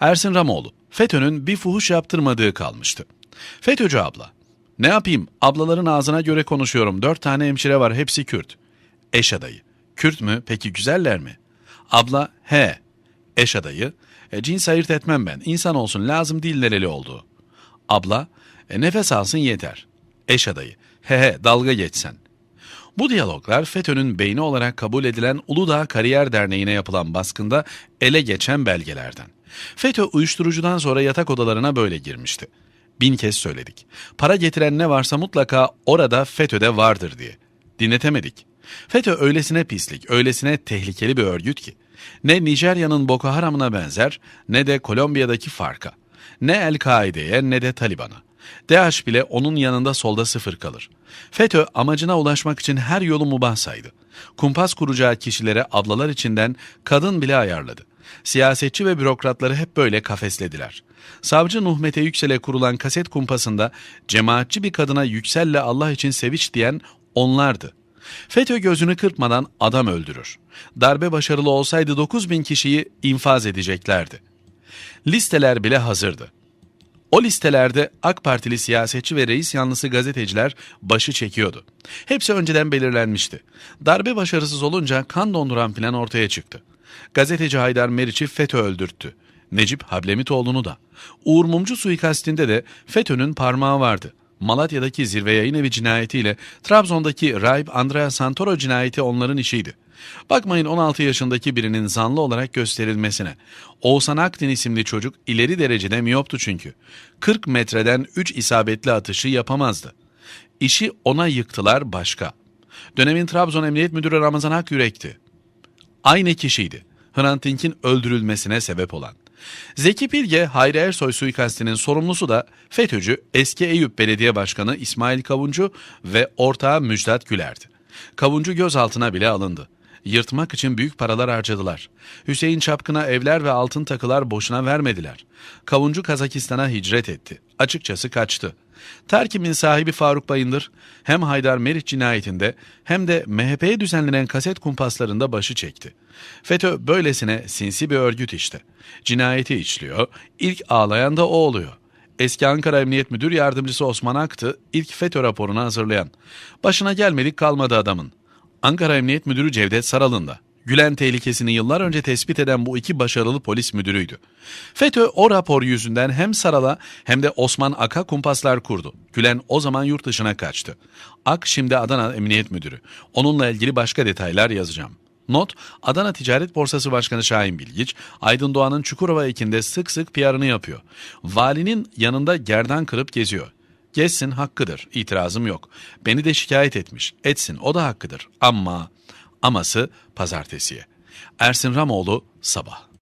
Ersin Ramoğlu, FETÖ'nün bir fuhuş yaptırmadığı kalmıştı. FETÖ'cü abla, ne yapayım ablaların ağzına göre konuşuyorum dört tane hemşire var hepsi Kürt. Eş adayı, Kürt mü peki güzeller mi? Abla, he. Eş adayı, e, cins ayırt etmem ben insan olsun lazım değil nereli olduğu. Abla, e, nefes alsın yeter. Eş adayı, he he dalga geçsen. Bu diyaloglar FETÖ'nün beyni olarak kabul edilen Uludağ Kariyer Derneği'ne yapılan baskında ele geçen belgelerden. FETÖ uyuşturucudan sonra yatak odalarına böyle girmişti. Bin kez söyledik. Para getiren ne varsa mutlaka orada FETÖ'de vardır diye. Dinletemedik. FETÖ öylesine pislik, öylesine tehlikeli bir örgüt ki. Ne Nijerya'nın Boko Haram'ına benzer ne de Kolombiya'daki farka. Ne El-Kaide'ye ne de Taliban'a. DAEŞ bile onun yanında solda sıfır kalır. FETÖ amacına ulaşmak için her yolu mubah saydı. Kumpas kuracağı kişilere ablalar içinden kadın bile ayarladı. Siyasetçi ve bürokratları hep böyle kafeslediler. Savcı Nuhmete Yüksel'e kurulan kaset kumpasında cemaatçi bir kadına Yüksel'le Allah için seviç diyen onlardı. FETÖ gözünü kırpmadan adam öldürür. Darbe başarılı olsaydı 9 bin kişiyi infaz edeceklerdi. Listeler bile hazırdı. O listelerde AK Partili siyasetçi ve reis yanlısı gazeteciler başı çekiyordu. Hepsi önceden belirlenmişti. Darbe başarısız olunca kan donduran plan ortaya çıktı. Gazeteci Haydar Meriç'i FETÖ öldürttü. Necip Hablemitoğlu'nu da. Uğur Mumcu suikastinde de FETÖ'nün parmağı vardı. Malatya'daki zirve yayın evi cinayetiyle Trabzon'daki Raip Andrea Santoro cinayeti onların işiydi. Bakmayın 16 yaşındaki birinin zanlı olarak gösterilmesine. Oğuzhan Akdin isimli çocuk ileri derecede miyoptu çünkü. 40 metreden 3 isabetli atışı yapamazdı. İşi ona yıktılar başka. Dönemin Trabzon Emniyet Müdürü Ramazan Akyürek'ti. Aynı kişiydi. Hrant Dink'in öldürülmesine sebep olan. Zeki Bilge, Hayri Ersoy suikastinin sorumlusu da FETÖ'cü eski Eyüp Belediye Başkanı İsmail Kavuncu ve ortağı Müjdat Güler'di. Kavuncu gözaltına bile alındı. Yırtmak için büyük paralar harcadılar. Hüseyin Çapkın'a evler ve altın takılar boşuna vermediler. Kavuncu Kazakistan'a hicret etti. Açıkçası kaçtı. Terkim'in sahibi Faruk Bayındır hem Haydar Meriç cinayetinde hem de MHP'ye düzenlenen kaset kumpaslarında başı çekti. FETÖ böylesine sinsi bir örgüt işte. Cinayeti işliyor, ilk ağlayan da o oluyor. Eski Ankara Emniyet Müdür Yardımcısı Osman Aktı ilk FETÖ raporunu hazırlayan. Başına gelmedik kalmadı adamın. Ankara Emniyet Müdürü Cevdet Saral'ın da. Gülen tehlikesini yıllar önce tespit eden bu iki başarılı polis müdürüydü. FETÖ o rapor yüzünden hem Saral'a hem de Osman Ak'a kumpaslar kurdu. Gülen o zaman yurt dışına kaçtı. Ak şimdi Adana Emniyet Müdürü. Onunla ilgili başka detaylar yazacağım. Not, Adana Ticaret Borsası Başkanı Şahin Bilgiç, Aydın Doğan'ın Çukurova ekinde sık sık PR'ını yapıyor. Valinin yanında gerdan kırıp geziyor. Gezsin hakkıdır, itirazım yok. Beni de şikayet etmiş, etsin o da hakkıdır. Ama, aması pazartesiye. Ersin Ramoğlu, Sabah.